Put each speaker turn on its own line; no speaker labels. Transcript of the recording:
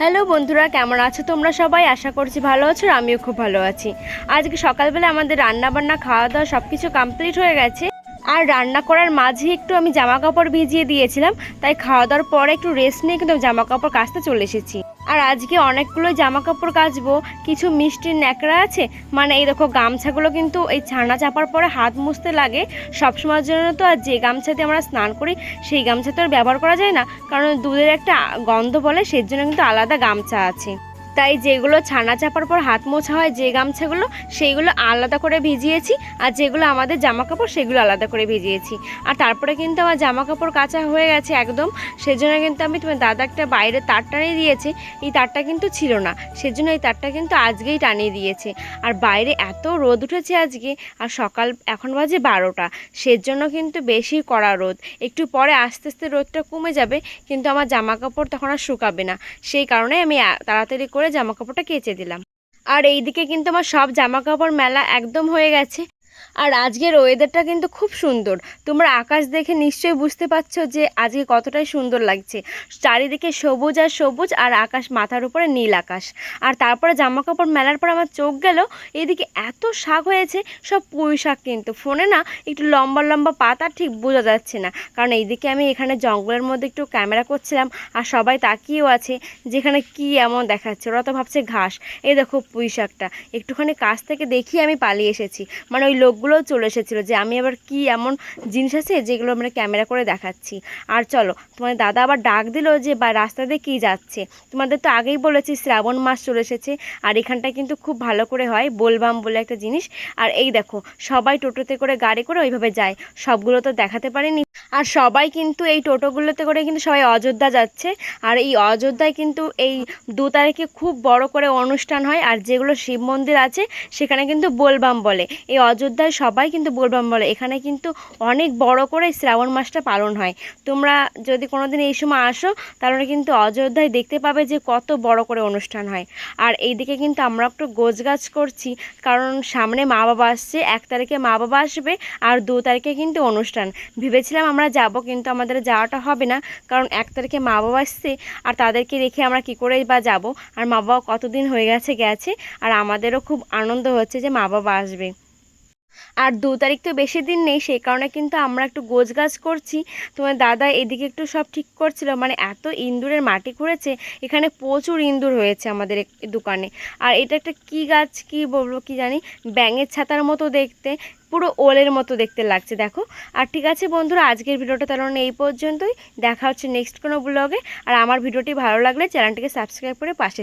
Hello বন্ধুরা, কেমন আছো তোমরা সবাই? আশা করছি ভালো আছো, আমিও খুব ভালো আছি। আজকে সকালবেলা আমাদের রান্না বান্না খাওয়া দাওয়া সব কিছু কমপ্লিট হয়ে গেছে। আর রান্না করার মাঝে একটু আমি জামা কাপড় ভিজিয়ে দিয়েছিলাম, তাই খাওয়া দাওয়ার পরে একটু রেস্ট নিয়ে কিন্তু জামা কাপড় কাচতে চলে এসেছি। আর আজকে অনেকগুলো জামা কাপড় কাচবো, কিছু মিষ্টির ন্যাকড়া আছে মানে এই দেখো গামছাগুলো কিন্তু এই ছানা চাপার পরে হাত মুছতে লাগে, সবসময়ের জন্য তো আর যে গামছাতে আমরা স্নান করি, সেই গামছা তো আর ব্যবহার করা যায় না, কারণ দুধের একটা গন্ধ বলে সেই জন্য কিন্তু আলাদা গামছা আছে। তাই যেগুলো ছানা চাপার পর হাত মোছা হয়, যে গামছাগুলো, সেইগুলো আলাদা করে ভিজিয়েছি আর যেগুলো আমাদের জামা কাপড় সেগুলো আলাদা করে ভিজিয়েছি। আর তারপরে কিন্তু আমার জামা কাপড় কাচা হয়ে গেছে একদম। সেজন্য কিন্তু আমি তোমার দাদা একটা বাইরে তার টানিয়ে দিয়েছে। এই তারটা কিন্তু ছিল না। সেজন্য এই তারটা কিন্তু আজকেই টানিয়ে দিয়েছে। আর বাইরে এত রোদ উঠেছে আজকে, আর সকাল এখন বাজে বারোটা। সেজন্য কিন্তু বেশি কড়া রোদ। একটু পরে আস্তে আস্তে রোদটা কমে যাবে, কিন্তু আমার জামা কাপড় তখন আর শুকাবে না। সেই কারণে আমি তাড়াতাড়ি করে জামা কাপড়টা কেচে দিলাম। আর এইদিকে কিন্তু আমার সব জামা কাপড় মেলা একদম হয়ে গেছে। আর আজকের ওয়েদারটা কিন্তু খুব সুন্দর। তোমরা আকাশ দেখে নিশ্চয়ই বুঝতে পারছ যে আজকে কতটাই সুন্দর লাগছে। চারিদিকে সবুজ আর সবুজ আর আকাশ মাথার উপরে নীল আকাশ। আর তারপরে জামা কাপড় মেলার পর আমার চোখ গেল, এদিকে এত শাক হয়েছে, সব পুঁই শাক কিন্তু। ফোনে না একটু লম্বা লম্বা পাতা ঠিক বোঝা যাচ্ছে না। কারণ এইদিকে আমি এখানে জঙ্গলের মধ্যে একটু ক্যামেরা করছিলাম আর সবাই তাকিয়েও আছে, যেখানে কি এমন দেখাচ্ছে। ওরা তো ভাবছে ঘাস। এই দেখো পুঁই শাকটা। একটুখানি কাছ থেকে দেখিয়ে আমি পালিয়ে এসেছি। মানে ওই লোকগুলোও চলে এসেছিল যে আমি আবার কি এমন জিনিস আছে যেগুলো আমরা ক্যামেরা করে দেখাচ্ছি। আর চলো তোমার দাদা আবার ডাক দিল যে, বা, রাস্তা দিয়ে কী যাচ্ছে? তোমাদের তো আগেই বলেছি, শ্রাবণ মাস চলে এসেছে আর এখানটা কিন্তু খুব ভালো করে হয়, বোলবাম বলে একটা জিনিস। আর এই দেখো, সবাই টোটোতে করে, গাড়ি করে ওইভাবে যায়। সবগুলো তো দেখাতে পারিনি। আর সবাই কিন্তু এই টোটোগুলোতে করে কিন্তু সবাই অযোধ্যা যাচ্ছে। আর এই অযোধ্যায় কিন্তু এই দু তারিখে খুব বড় করে অনুষ্ঠান হয়। আর যেগুলো শিব মন্দির আছে, সেখানে কিন্তু বলবাম বলে। এই অযোধ্যায় সবাই কিন্তু বোলবাম বলে। এখানে কিন্তু অনেক বড় করে শ্রাবণ মাসটা পালন হয়। তোমরা যদি কোনো দিন এই সময় আসো, তাহলে কিন্তু অযোধ্যায় দেখতে পাবে যে কত বড় করে অনুষ্ঠান হয়। আর এইদিকে কিন্তু আমরা একটু গোছগাছ করছি, কারণ সামনে মা বাবা আসছে, এক তারিখে মা বাবা আসবে আর দু তারিখে কিন্তু অনুষ্ঠান। ভেবেছিলাম আমরা যাব, কিন্তু আমাদের যাওয়াটা হবে না, কারণ এক তারিখে মা বাবা আসছে আর তাদেরকে রেখে আমরা কি করে বা যাব? আর মা বাবা কতদিন হয়ে গেছে গেছে, আর আমাদেরও খুব আনন্দ হচ্ছে যে মা বাবা আসবে। আর দু তারিখ তো বেশি দিন নেই, সেই কারণে কিন্তু আমরা একটু গোছগাছ করছি। তোমার দাদা এদিকে একটু সব ঠিক করছিল মানে এত ইন্দুরের মাটি খুঁড়েছে এখানে প্রচুর ইন্দুর হয়েছে আমাদের দোকানে। আর এটা একটা কি গাছ, কি বলব কি জানি, ব্যাঙের ছাতার মতো দেখতে, পুরো ওলের মতো দেখতে লাগছে, দেখো। আর ঠিক আছে বন্ধুরা, আজকের ভিডিওটা তাহলে এই পর্যন্তই। দেখা হচ্ছে নেক্সট কোনো ব্লগে আর আমার ভিডিওটি ভালো লাগলে চ্যানেলটিকে সাবস্ক্রাইব করে পাশে